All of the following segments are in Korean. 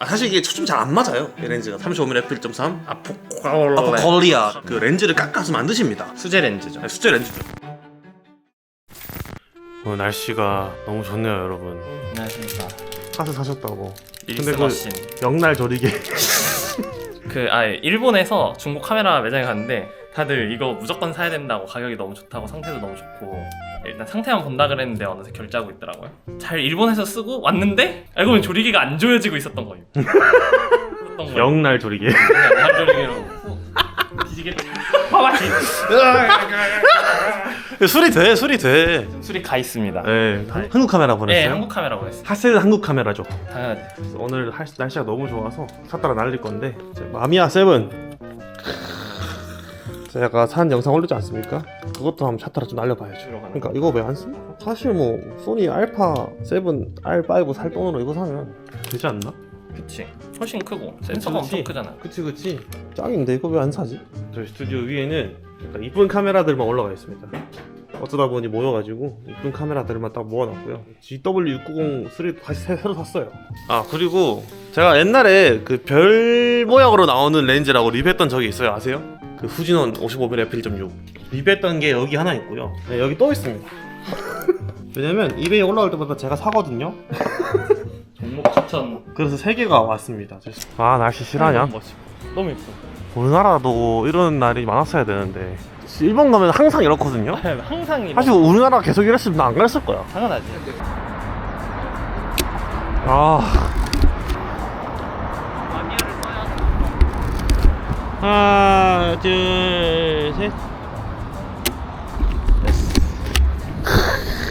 아, 사실 이게 초점 잘 안 맞아요. 이 렌즈가 35mm f1.3 아포콜레 아포콜리아 그 렌즈를 깎아서 만드십니다. 수제 렌즈죠. 아, 수제 렌즈죠. 오늘 어, 날씨가 너무 좋네요, 여러분. 안녕하십니까. 카스 사셨다고. 일스 머신. 영날 조리개. 그 아, 일본에서 중고 카메라 매장에 갔는데 다들 이거 무조건 사야 된다고 가격이 너무 좋다고 상태도 너무 좋고 일단 상태만 본다 그랬는데 어느새 결제하고 있더라고요. 잘 일본에서 쓰고 왔는데 알고 보니 조리개가 안 조여지고 있었던 거예요. 있었던 거예요. 영날 조리개. 한 조리개로 뒤지게 파마치 술이 돼, 술이 돼. 술이 가 있습니다. 네, 한- 한국 카메라 네, 보냈어요. 한국 카메라 보냈어요. 하셀 한국 카메라죠. 당연하지. 오늘 할- 날씨가 너무 좋아서 샀다가 날릴 건데 이제 마미야 세븐 제가 산 영상 올리지 않습니까? 그것도 한번 샷타라 좀 날려봐야죠. 그러니까 이거 왜 안 쓰? 사실 뭐 소니 알파 7 R5 살 돈으로 이거 사면 되지 않나? 그치. 훨씬 크고 센서가 그치. 엄청 크잖아. 그치 그치 짱인데 이거 왜 안 사지? 저희 스튜디오 위에는 일단 이쁜 카메라들만 올라가 있습니다 어쩌다 보니 모여가지고 이쁜 카메라들만 딱 모아놨고요 GW690 다시 새- 새로 샀어요 아 그리고 제가 옛날에 그 별 모양으로 나오는 렌즈라고 리뷰했던 적이 있어요 아세요? 그 후지논 55mm f1.6 리뷰했던 게 여기 하나 있고요 네, 여기 또 있습니다 왜냐면 이베이 올라올 때마다 제가 사거든요 종목 추천. 그래서 세 개가 왔습니다 아 날씨 실하냐? 너무 멋있고. 너무 예뻐. 우리나라도 이런 날이 많았어야 되는데 일본 가면 항상 이렇거든요. 항상 이런 사실 우리나라 계속 이랬으면 나 안 그랬을 거야. 당연하지. 아. 하나, 둘, 셋.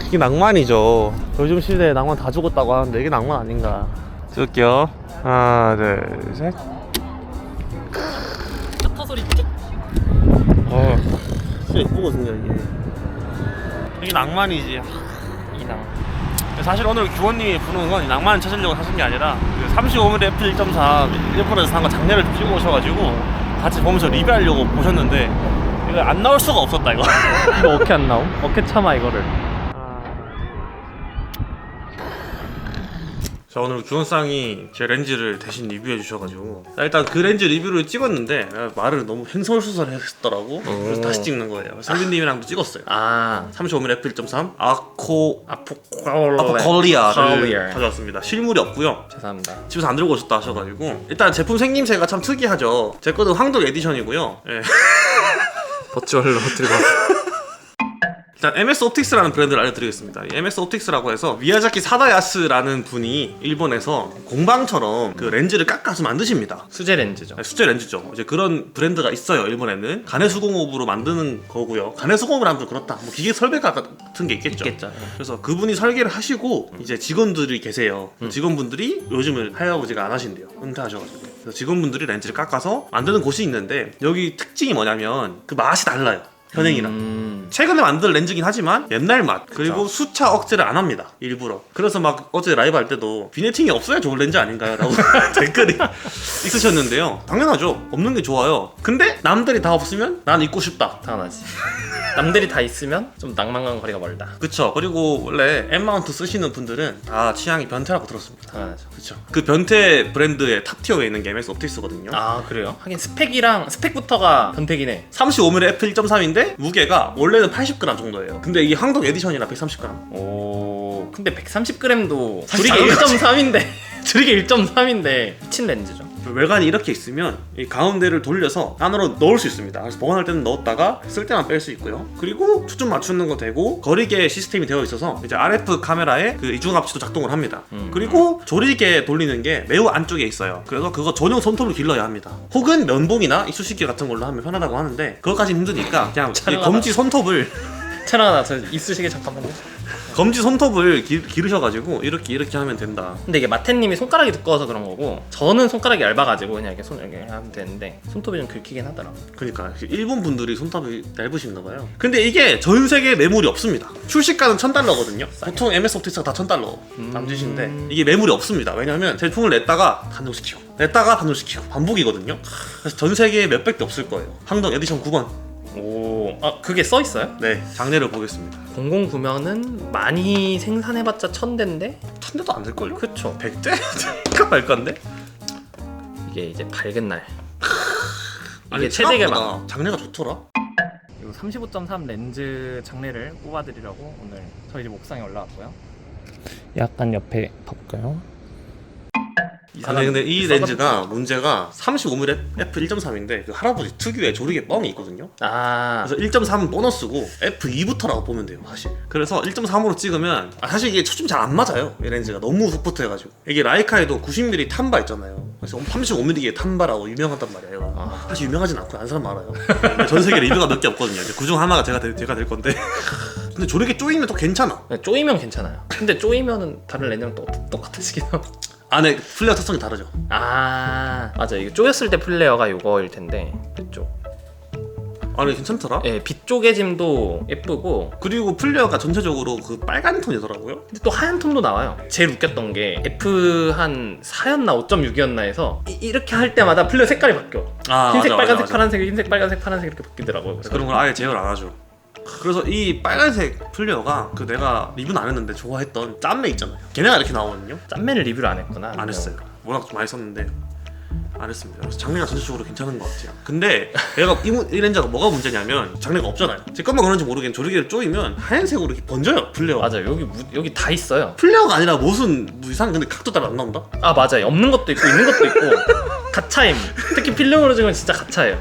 이게 낭만이죠. 요즘 시대에 낭만 다 죽었다고 하는데 이게 낭만 아닌가. 찍을게요. 하나, 둘, 셋. 셔터 소리 띡. 어, 진짜 예쁘거든요 이게. 이게 낭만이지. 이낭. 사실 오늘 규원님이 부르는 건 낭만 찾으려고 사신 게 아니라 35mm f1.3 일본에서 산거 작년에 좀 찍어 오셔가지고 같이 보면서 리뷰하려고 보셨는데 이거 안 나올 수가 없었다 이거. 이거 어떻게 안 나옴? 어떻게 참아 이거를? 자 오늘 규원상이 제 렌즈를 대신 리뷰해 주셔가지고. 나 일단 그 렌즈 리뷰를 찍었는데 말을 너무 횡설수설 했더라고. 그래서 다시 찍는 거예요. 선생님이랑도 찍었어요. 아. 35mm f1.3 아코. 아포콜리아를 콜리아. 가져왔습니다. 실물이 없고요. 죄송합니다. 집에서 안 들고 오셨다 하셔가지고. 일단 제품 생김새가 참 특이하죠. 제 거는 황동 에디션이고요. 예. 버추얼로 들고 왔어. 일단 MS 옵틱스라는 브랜드를 알려드리겠습니다 이 MS 옵틱스라고 해서 미야자키 사다야스라는 분이 일본에서 공방처럼 그 렌즈를 깎아서 만드십니다 수제 렌즈죠. 수제 렌즈죠 이제 그런 브랜드가 있어요 일본에는 가내 수공업으로 만드는 거고요 가내 수공업을 하면 좀 그렇다 뭐 기계 설계가 같은 게 있겠죠 있겠죠. 그래서 그분이 설계를 하시고 이제 직원들이 계세요. 그 직원분들이 요즘은 할아버지가 안 하신대요. 은퇴하셔가지고. 그래서 직원분들이 렌즈를 깎아서 만드는 곳이 있는데 여기 특징이 뭐냐면 그 맛이 달라요. 현행이랑. 음. 최근에 만든 렌즈긴 하지만 옛날 맛 그리고 수차 억제를 안 합니다 일부러 그래서 막 어제 라이브 할 때도 비네팅이 없어야 좋은 렌즈 아닌가요? 라고 댓글이 있으셨는데요 당연하죠 없는 게 좋아요 근데 남들이 다 없으면 난 입고 싶다 당연하지. 남들이 다 있으면 좀 낭만과 거리가 멀다. 그쵸 그리고 원래 M 마운트 쓰시는 분들은 다 취향이 변태라고 들었습니다 당연하죠. 그쵸 그 변태 브랜드의 탑티어에 있는 게 MS 옵틱스거든요 아 그래요? 하긴 스펙이랑 스펙부터가 변태기네. 35mm f1.3인데 무게가 원래 는 80g 정도예요 근데 이게 항동 에디션이라 130g 오 근데 130g도 사실 작은 거지. 1.3인데 조리개 1.3인데 미친 렌즈죠. 외관이 이렇게 있으면 이 가운데를 돌려서 안으로 넣을 수 있습니다. 그래서 보관할 때는 넣었다가 쓸 때만 뺄 수 있고요. 그리고 초점 맞추는 거 되고 거리계 시스템이 되어 있어서 이제 RF 카메라에 그 이중 합치도 작동을 합니다. 음. 그리고 조리개 돌리는 게 매우 안쪽에 있어요. 그래서 그거 전용 손톱을 길러야 합니다. 혹은 면봉이나 이쑤시개 같은 걸로 하면 편하다고 하는데 그것까지 힘드니까 그냥 이 촬영하다. 검지 손톱을 채널아 저 이쑤시개 잠깐만요. 검지 손톱을 기, 기르셔가지고 이렇게 이렇게 하면 된다. 근데 이게 마태님이 손가락이 두꺼워서 그런 거고 저는 손가락이 얇아가지고 그냥 이렇게 손 이렇게 하면 되는데 손톱이 좀 긁히긴 하더라. 그러니까 일본 분들이 손톱이 얇으신가 봐요. 근데 이게 전 세계에 매물이 없습니다. 출시가는 1000달러거든요. 보통 MS 옵틱스가 다 1000달러 음. 남짓인데 이게 매물이 없습니다. 왜냐면 제품을 냈다가 단종시키고 냈다가 단종시키고 반복이거든요. 그래서 전 세계에 몇백 개 없을 거예요. 항동 에디션 9번. 오, 아 그게 써 있어요? 네, 장례를 보겠습니다. 009면은 많이 생산해봤자 천 대인데? 천 대도 안 될걸요? 그쵸. 100대? 이거 말 건데? 이게 이제 밝은 날. 이게 최대. 생각보다 장래가 좋더라. 이 35.3 렌즈 장례를 뽑아드리려고 오늘 저희 집 옥상에 올라왔고요. 약간 옆에 볼까요? 아니 근데 이 렌즈가 문제가 35mm f 1.3인데 그 할아버지 특유의 조리개 뻥이 있거든요. 아, 그래서 1.3은 보너스고 f2부터라고 보면 돼요 사실. 그래서 1.3으로 찍으면 아, 사실 이게 초점이 잘안 맞아요. 이 렌즈가 너무 소프트해가지고 이게 라이카에도 90mm 탄바 있잖아요. 그래서 35mm의 탄바라고 유명하단 말이에요. 아. 사실 유명하진 않고 안 사람 많아요. 전 세계 리뷰가 몇 개 없거든요. 그중 하나가 제가 될, 제가 될 건데. 근데 조리개 쪼이면 또 괜찮아. 네, 쪼이면 괜찮아요. 근데 쪼이면은 다른 렌즈랑 또 똑같으시긴 하고. 안에 플레어 특성이 다르죠. 아, 맞아. 이게 쪼였을 때 플레어가 요거일 텐데 그쪽. 아니 괜찮더라. 예, 빛 쪼개짐도 예쁘고 그리고 플레어가 전체적으로 그 빨간 톤이더라고요. 근데 또 하얀 톤도 나와요. 제일 웃겼던 게 F 한 4였나 5.6이었나 해서 이, 렇게 할 때마다 플레어 색깔이 바뀌어. 아, 흰색, 맞아, 빨간색, 맞아. 파란색, 흰색, 빨간색, 파란색 이렇게 바뀌더라고요. 그래서 그런 걸 아예 제어를 안 하죠. 그래서 이 빨간색 플레어가 그 내가 리뷰는 안 했는데 좋아했던 짠매 있잖아요. 걔네가 이렇게 나오거든요. 짠매를 리뷰를 안 했구나. 안 했어요. 워낙 좀 많이 썼는데 안 했습니다. 그래서 장르가 전체적으로 괜찮은 것 같아요. 근데 얘가 이, 문- 이 렌즈가 뭐가 문제냐면 장르가 없잖아요. 제 것만 그런지 모르겠는데 조리개를 쪼이면 하얀색으로 이렇게 번져요 플레어. 맞아. 여기 무, 여기 다 있어요. 플레어가 아니라 무슨 뭐 이상 근데 각도 따라 안 나온다. 아 맞아요. 없는 것도 있고 있는 것도 있고 가차임. 특히 필름으로 찍으면 진짜 가차예요.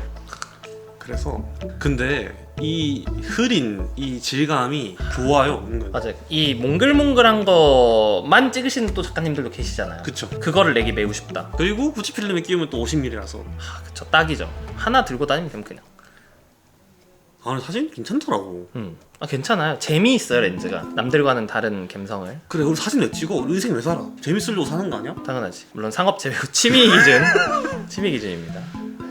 그래서 근데 이 흐린 이 질감이 좋아요. 은근. 맞아요. 이 몽글몽글한 거만 찍으시는 또 작가님들도 계시잖아요. 그쵸. 그거를 내기 매우 쉽다. 그리고 구찌 필름에 끼우면 또 50mm라서 아, 그쵸. 딱이죠. 하나 들고 다니면 되면 그냥. 아 근데 사진 괜찮더라고. 음. 아 괜찮아요. 재미있어요 렌즈가. 남들과는 다른 감성을. 그래 우리 사진 왜 찍어? 인생 왜 살아? 재밌으려고 사는 거 아니야? 당연하지. 물론 상업 제외고 취미 기준. 취미 기준입니다.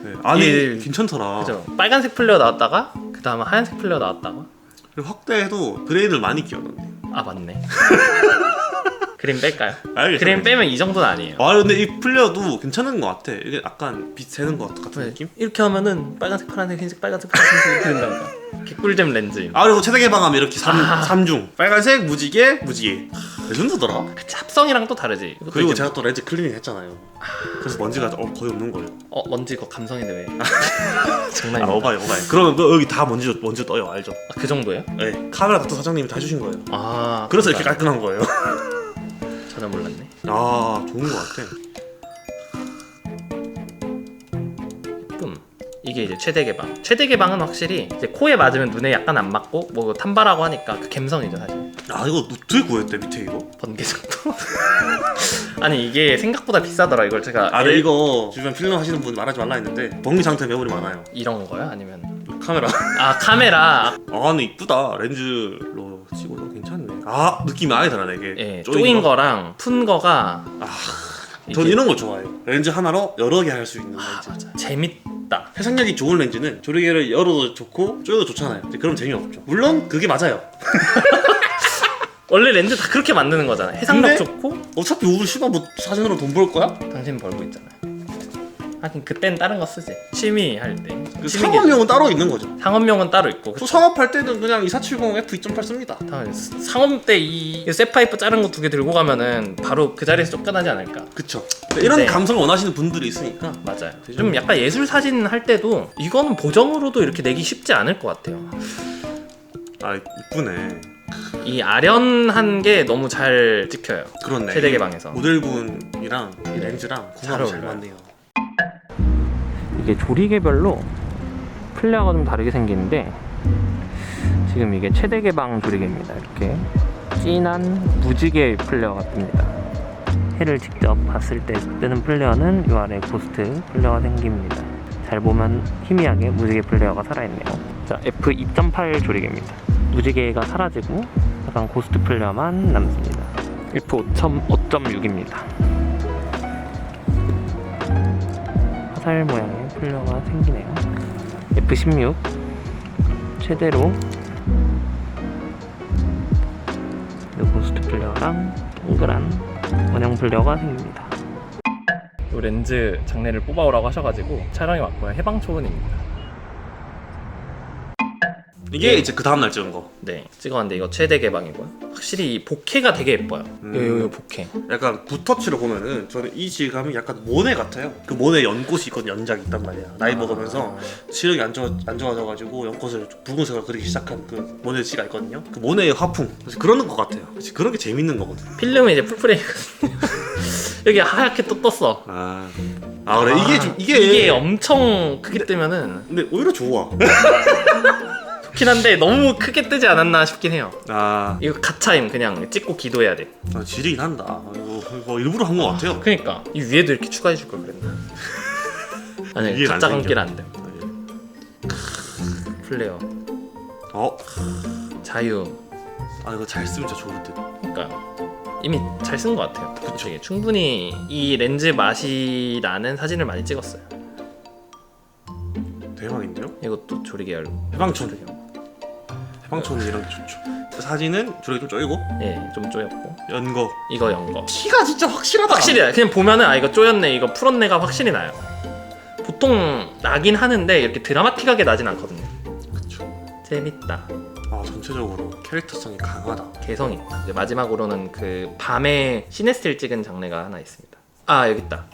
네. 아니 예, 괜찮더라. 그죠. 빨간색 플레어 나왔다가 그 다음에 하얀색 플레어 나왔다가 그리고 확대해도 그레이드를 많이 끼웠는데. 아 맞네. 그림 뺄까요? 알겠어. 그림 빼면 이 정도는 아니에요. 아 근데 이 플레어도 괜찮은 것 같아. 이게 약간 빛 새는 것 같은 네. 느낌? 이렇게 하면은 빨간색, 파란색, 흰색, 빨간색, 파란색 이렇게 된다니까. 개꿀잼 렌즈. 아 그리고 최대 개방하면 이렇게 삼, 아. 삼중 빨간색 무지개 무지개 레전드더라. 그치, 합성이랑 또 다르지. 이것도 그리고 이제 제가 또 렌즈 클리닝 했잖아요. 그래서 먼지가 어, 거의 없는 거예요. 어 먼지 거 감성인데 왜? 아 장난입니다. 오바이 오바이. 그러면 또 여기 다 먼지 먼지 떠요 알죠? 아, 그 정도예요? 네 카메라 각도 사장님이 다 해주신 거예요. 아 그래서 이렇게 그렇구나. 깔끔한 거예요. 전혀 몰랐네. 아 좋은 것 같아. 음. 이게 이제 최대 개방. 최대 개방은 확실히 이제 코에 맞으면 눈에 약간 안 맞고 뭐 탄바라고 하니까 그 감성이죠 사실. 아 이거 어떻게 구했대 밑에 이거? 번개 정도. 아니 이게 생각보다 비싸더라 이걸 제가 아, 네, 엘- 이거 주변 필름 하시는 분 말하지 말라 했는데 번개 상태 매물이 많아요. 이런 거요? 아니면 카메라. 아 카메라 아, 근데 이쁘다. 렌즈로 괜찮네. 아, 느낌이 아예 다르네 이게. 예 쪼인 거. 거랑 푼 거가 아, 이게- 전 이런 거 좋아해요. 렌즈 하나로 여러 개 할 수 있는 아 렌즈. 맞아 재밌다. 해상력이 좋은 렌즈는 조리개를 열어도 좋고 쪼여도 좋잖아요. 그럼 재미없죠. 물론 그게 맞아요. 원래 렌즈 다 그렇게 만드는 거잖아. 해상력 근데- 좋고 어차피 우리 씨발 뭐 사진으로 돈 벌 거야? 당신 벌고 있잖아. 하긴 그땐 다른 거 쓰지. 취미 할 때. 그 취미 상업용은 따로 있는 거죠. 상업용은 따로 있고. 또 상업할 때는 그냥 2470 f2.8 씁니다. 당연히 상업 때 이 쇠파이프 자른 거 두 개 들고 가면은 바로 그 자리에서 쫓겨나지 않을까. 그쵸. 이런 네. 감성을 원하시는 분들이 있으니까 맞아요. 좀 약간 예술 사진 할 때도 이거는 보정으로도 이렇게 내기 쉽지 않을 것 같아요. 아 이쁘네. 이 아련한 게 너무 잘 찍혀요. 그렇네. 최대 이 개방에서. 모델분이랑 이 렌즈랑 궁합이 잘 잘 어울려요. 맞네요. 이게 조리개별로 플레어가 좀 다르게 생기는데 지금 이게 최대 개방 조리개입니다. 이렇게 진한 무지개 플레어가 뜹니다. 해를 직접 봤을 때 뜨는 플레어는 이 아래 고스트 플레어가 생깁니다. 잘 보면 희미하게 무지개 플레어가 살아있네요. 자, f2.8 조리개입니다. 무지개가 사라지고 약간 고스트 플레어만 남습니다. f5.6입니다. 화살 모양의 플레어가 생기네요. F16 최대로 이 고스트 플레어랑 동그란 원형 플레어가 생깁니다. 이 렌즈 장례를 뽑아오라고 하셔가지고 촬영이 왔고요. 해방 초원입니다. 이게 네. 이제 그 다음 날 찍은 거. 네 찍어봤는데 이거 최대 개방이고요 확실히 이 보케가 되게 예뻐요 음. 요, 요, 요 보케 약간 붓터치로 보면은 저는 이 질감이 약간 모네 같아요. 그 모네 연꽃이 있거든 연작이 있단 말이야. 나이 먹으면서 시력이 안 좋아 안 좋아져가지고 연꽃을 좀 붉은색으로 그리기 시작한 그 모네 씨가 있거든요. 그 모네의 화풍 그래서 그런 것 같아요. 그래서 그런 게 재밌는 거거든. 필름은 이제 풀프레임이거든요 여기 하얗게 또 떴어 아, 아 그래 이게 좀 이게 이게 엄청 크게 뜨면은 근데 오히려 좋아. 좋긴 한데 너무 크게 뜨지 않았나 싶긴 해요 아, 이거 가차임 그냥 찍고 기도해야 돼 아 지리긴 한다. 이거, 이거 일부러 한 것 같아요. 그니까 이 위에도 이렇게 추가해 줄 걸 그랬나 아니 가짜 안 감기는 안 돼 플레어 어, 자유 아 이거 잘 쓰면 진짜 좋을 듯. 그러니까 이미 잘 쓴 것 같아요. 그쵸. 충분히 이 렌즈 맛이 나는 사진을 많이 찍었어요. 대박인데요? 이것도 조리 계열. 해방촌. 해방촌은 이런 게 좋죠. 사진은 조리 좀 쪼이고 예, 좀 쪼였고 연거. 이거 연거. 키가 진짜 확실하다. 확실히 그냥 보면은 아 이거 쪼였네, 이거 풀었네가 확실히 나요. 보통 나긴 하는데 이렇게 드라마틱하게 나진 않거든요. 그쵸. 재밌다. 아 전체적으로 캐릭터성이 강하다. 개성 있다. 이제 마지막으로는 그 밤에 시네스틸 찍은 장르가 하나 있습니다. 아 여기 있다.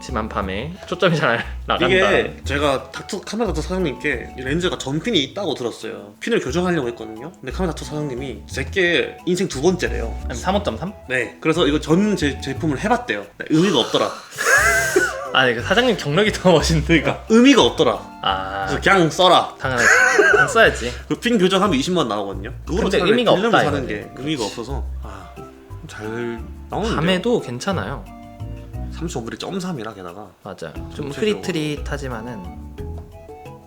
심한 밤에 초점이 잘 나간다. 이게 제가 닥터 카메라 닥터 사장님께 이 렌즈가 전핀이 있다고 들었어요. 핀을 교정하려고 했거든요. 근데 카메라 닥터 사장님이 제게 인생 두 번째래요. 아니 3.5.3? 네. 그래서 이거 전 제, 제품을 해봤대요. 네, 의미가 없더라. 아니 그 사장님 경력이 더 멋있는데. 그러니까 의미가 없더라. 아 그래서 그냥 써라. 당연하지. 그냥 써야지. 그 핀 교정하면 20만 원 나오거든요. 그거로 근데 차라리 의미가 필름을 없다, 사는 이거는. 게 의미가 없어서 아, 잘 나오는데요. 밤에도 괜찮아요. 35mm .3이라 게다가 맞아요. 좀 전체적으로. 흐릿흐릿하지만은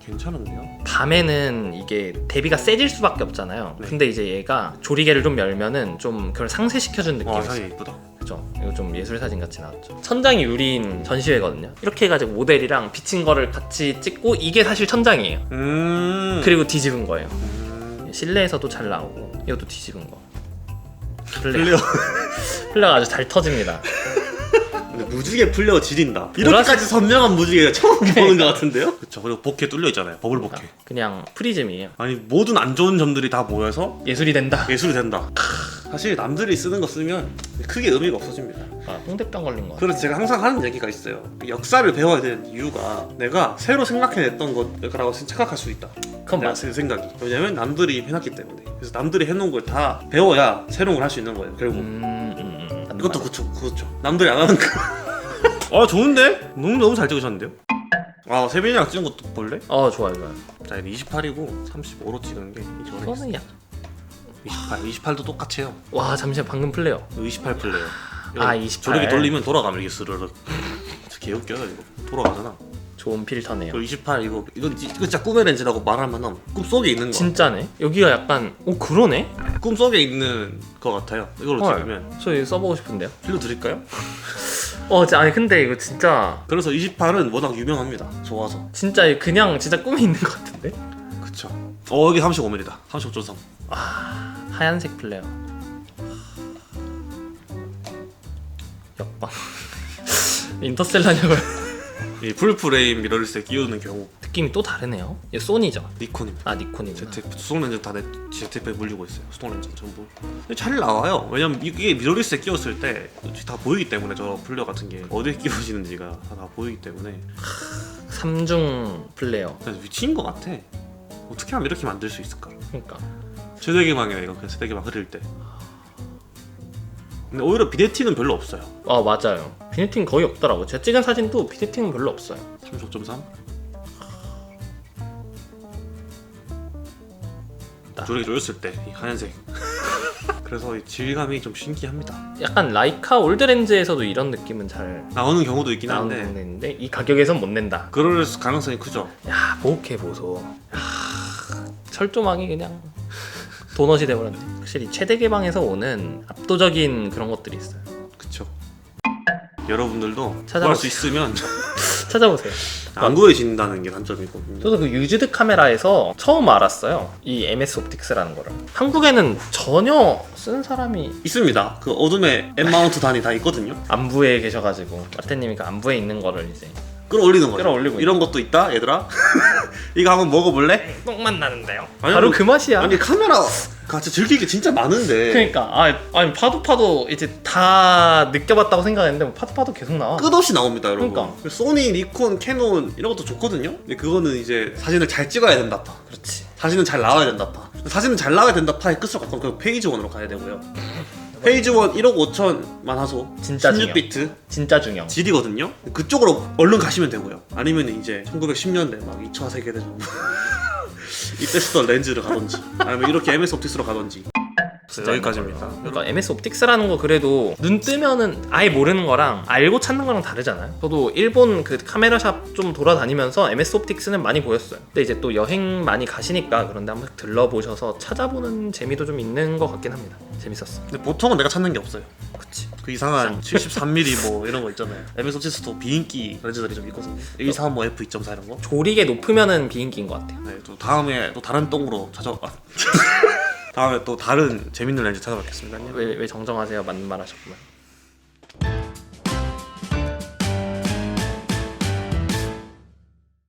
괜찮은데요? 밤에는 이게 대비가 세질 수밖에 없잖아요. 네. 근데 이제 얘가 조리개를 좀 열면은 좀 그걸 상쇄시켜준 느낌이 와 있어요. 이쁘다. 그죠? 이거 좀 예술 사진 같이 나왔죠. 천장이 유리인 전시회거든요. 이렇게 해가지고 모델이랑 비친 거를 같이 찍고 이게 사실 천장이에요. 음. 그리고 뒤집은 거예요. 음. 실내에서도 잘 나오고 이것도 뒤집은 거. 플레어. 플레어. 플레어가 아주 잘 터집니다. 근데 무지개 플레어 지린다. 이렇게까지 선명한 무지개가 처음 보는 것 같은데요? 그렇죠. 그리고 복해 뚫려 있잖아요. 버블 복해. 그냥 프리즘이에요. 아니 모든 안 좋은 점들이 다 모여서 예술이 된다. 예술이 된다. 사실 남들이 쓰는 거 쓰면 크게 의미가 없어집니다. 아, 홍대병 걸린 거. 그래서 제가 항상 하는 얘기가 있어요. 역사를 배워야 되는 이유가 내가 새로 생각해냈던 거라고 착각할 수 있다. 그건 맞아. 제 생각이. 왜냐면 남들이 해놨기 때문에. 그래서 남들이 해놓은 걸 다 배워야 새로운 걸 할 수 있는 거예요. 결국. 음, 이것도. 그쵸, 그렇죠. 남들이 안 하는 거. 아 좋은데? 너무 너무 잘 찍으셨는데요? 아 세빈이랑 찍은 것도 볼래? 어 좋아요 좋아요. 자, 28이고 35로 찍은 게 이전에 이거는 약. 28, 28도 똑같아요. 와 잠시만 방금 플레어. 28 플레이어. 아, 28. 조력이 돌리면 돌아가면 이게 스르르. 개웃겨요 이거. 돌아가잖아. 좋은 필터네요. 그리고 28 이거 이거 이거 진짜 꿈의 렌즈라고 말하면 꿈 속에 있는 거. 진짜네. 여기가 약간 오 그러네. 꿈 속에 있는 거 같아요. 이걸로 헐. 찍으면 저 이거 써보고 싶은데요. 빌려 드릴까요? 어 자, 아니 근데 이거 진짜 그래서 28은 워낙 유명합니다. 좋아서. 진짜 그냥 진짜 꿈에 있는 것 같은데. 그쵸. 어 여기 35mm다. 35.3. 하얀색 플레어. 역방. 인터셀라냐고요? 이 풀프레임 미러리스에 끼우는 경우 느낌이 또 다르네요. 이거 소니죠. 니콘입니다. 아 니콘이구나. ZF 수동 렌즈 다 내, ZF에 물리고 있어요. 수동 렌즈 전부. 근데 잘 나와요. 왜냐면 이게 미러리스에 끼웠을 때 다 보이기 때문에 저 플레어 같은 게 어디에 끼워지는지가 다 보이기 때문에 삼중 플레어. 그래서 미친 것 같아. 어떻게 하면 이렇게 만들 수 있을까? 그러니까. 세대기망이야 이거 그냥 세대기망 흐릴 때. 근데 오히려 비데팅은 별로 없어요. 아 맞아요. 비네팅 거의 없더라고. 제가 찍은 사진도 비네팅은 별로 없어요. 35.3. 나. 조력이 조였을 때 이 하얀색. 그래서 이 질감이 좀 신기합니다. 약간 라이카 올드 렌즈에서도 이런 느낌은 잘 나오는 경우도 있긴 나오는 한데 경우인데 이 가격에선 못 낸다. 그럴 가능성이 크죠. 야 보호케 보소. 야, 철조망이 그냥 도넛이 돼버렸네. 확실히 최대 개방에서 오는 압도적인 그런 것들이 있어요. 그쵸. 여러분들도 찾아보세요. 구할 수 있으면 찾아보세요. 안 구해진다는 게 단점이거든요. 저도 그 유즈드 카메라에서 처음 알았어요. 이 MS 옵틱스라는 거를. 한국에는 전혀 쓴 사람이 있습니다. 그 어둠에 M 마운트 단이 다 있거든요. 안부에 계셔가지고 마태님이 그 안부에 있는 거를 이제 끌어올리는 거죠. 끌어올리고 이런 것도 있다, 얘들아. 이거 한번 먹어볼래? 똥맛 나는데요. 아니, 바로 뭐- 그 맛이야. 아니 카메라가 진짜 즐길 게 진짜 많은데 그러니까 아, 아니 파도 파도 이제 다 느껴봤다고 생각했는데 뭐 파도 파도 계속 나와. 끝없이 나옵니다 여러분 그러니까. 소니, 니콘, 캐논 이런 것도 좋거든요 근데 그거는 이제 사진을 잘 찍어야 된다 파 그렇지. 사진은 잘 나와야 된다 파 사진은 잘 나와야 된다 파의 끝으로 가까운 그 페이지 원으로 가야 되고요 페이지 원 1억 5천만 하소. 진짜 16비트. 진짜 중요. 질이거든요. 그쪽으로 얼른 가시면 되고요. 아니면 이제 1910년대 막 2차 세계대전. 이때 쓰던 렌즈를 가던지 아니면 이렇게 MS 옵티스로 가던지 진짜 여기까지입니다 그러니까 MS 옵틱스라는 거 그래도 눈 뜨면은 아예 모르는 거랑 알고 찾는 거랑 다르잖아요. 저도 일본 그 카메라샵 좀 돌아다니면서 MS 옵틱스는 많이 보였어요. 근데 이제 또 여행 많이 가시니까 그런데 한번 들러보셔서 찾아보는 재미도 좀 있는 것 같긴 합니다. 재밌었어. 근데 보통은 내가 찾는 게 없어요 그치. 그 이상한 73mm 뭐 이런 거 있잖아요. MS 옵티스도 비인기 렌즈들이 좀 있거든요. 135 뭐 f2.4 이런 거. 조리개 높으면은 비인기인 것 같아요. 네, 또 다음에 또 다른 똥으로 찾아. 아. 다음에 또 다른 재밌는 렌즈 찾아뵙겠습니다. 왜, 왜 정정하세요? 맞는 말 하셨구만.